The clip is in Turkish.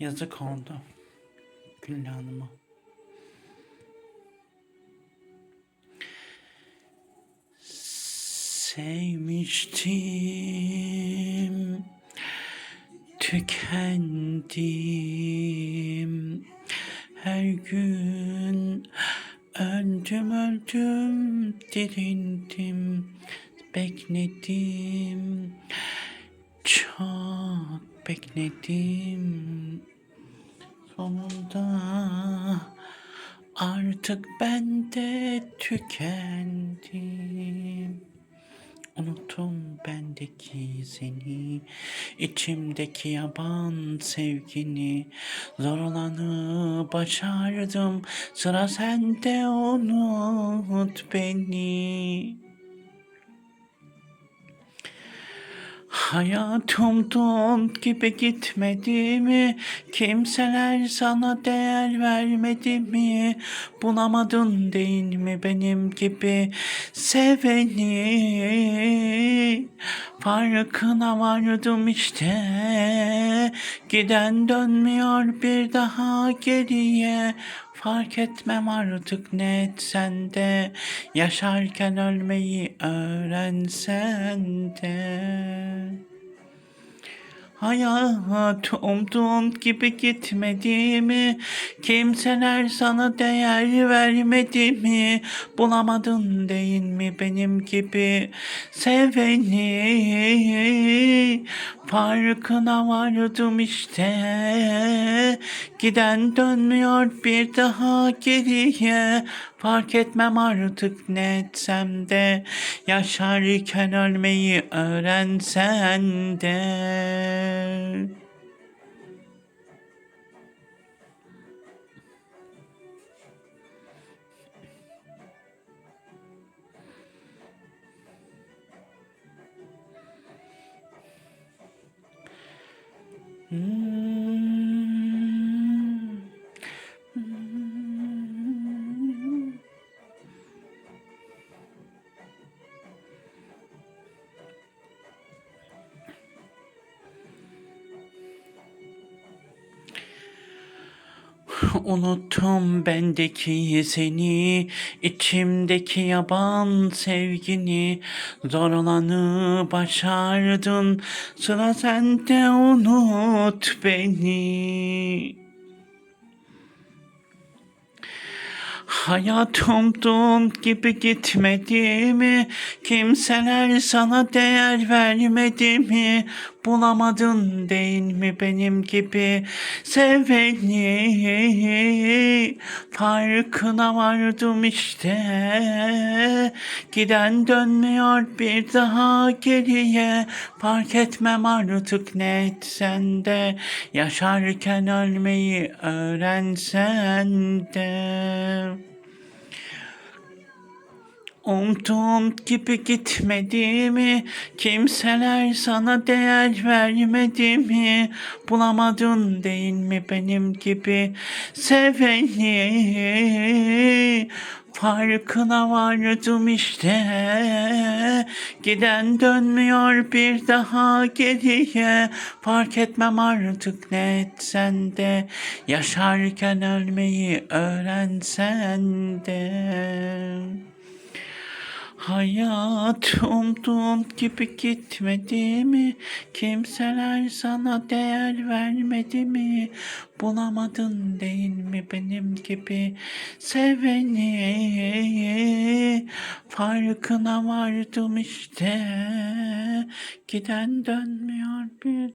Yazık oldu. Güllü Hanım'a. Sevmiştim, tükendim. Her gün öldüm öldüm dirildim. Bekledim, çok bekledim. Sonunda artık ben de tükendim. Unuttum bendeki seni, içimdeki yaban sevgini. Zor olanı başardım, sıra sende unut beni. Hayatım don gibi gitmedi mi? Kimseler sana değer vermedi mi? Bulamadın değil mi benim gibi seveni? Farkına vardım işte. Giden dönmüyor bir daha geriye. Fark etmem artık ne etsen de Yaşarken ölmeyi öğrensen de Hayat umduğun gibi gitmedi mi? Kimseler sana değer vermedi mi? Bulamadın değil mi benim gibi seveni? Farkına vardım işte. Giden dönmüyor bir daha geriye. Fark etmem artık ne etsem de. Yaşarken ölmeyi öğrensen de. Mm. Unuttum bendeki seni, içimdeki yaban sevgini. Zor olanı başardın, sıra sende unut beni. Hayatım dum gibi gitmedi mi? Kimseler sana değer vermedi mi? Bulamadın değil mi benim gibi seveni? Farkına vardım işte. Giden dönmüyor bir daha geriye. Fark etmem artık ne etsen de. Yaşarken ölmeyi öğrensen de. Umduğun gibi gitmedi mi? Kimseler sana değer vermedi mi? Bulamadın değil mi benim gibi seveni? Farkına vardım işte. Giden dönmüyor bir daha geriye. Fark etmem artık ne etsen de. Yaşarken ölmeyi öğrensen de. Hayat umduğun gibi gitmedi mi? Kimseler sana değer vermedi mi? Bulamadın değil mi benim gibi seveni? Farkına vardım işte. Giden dönmüyor bir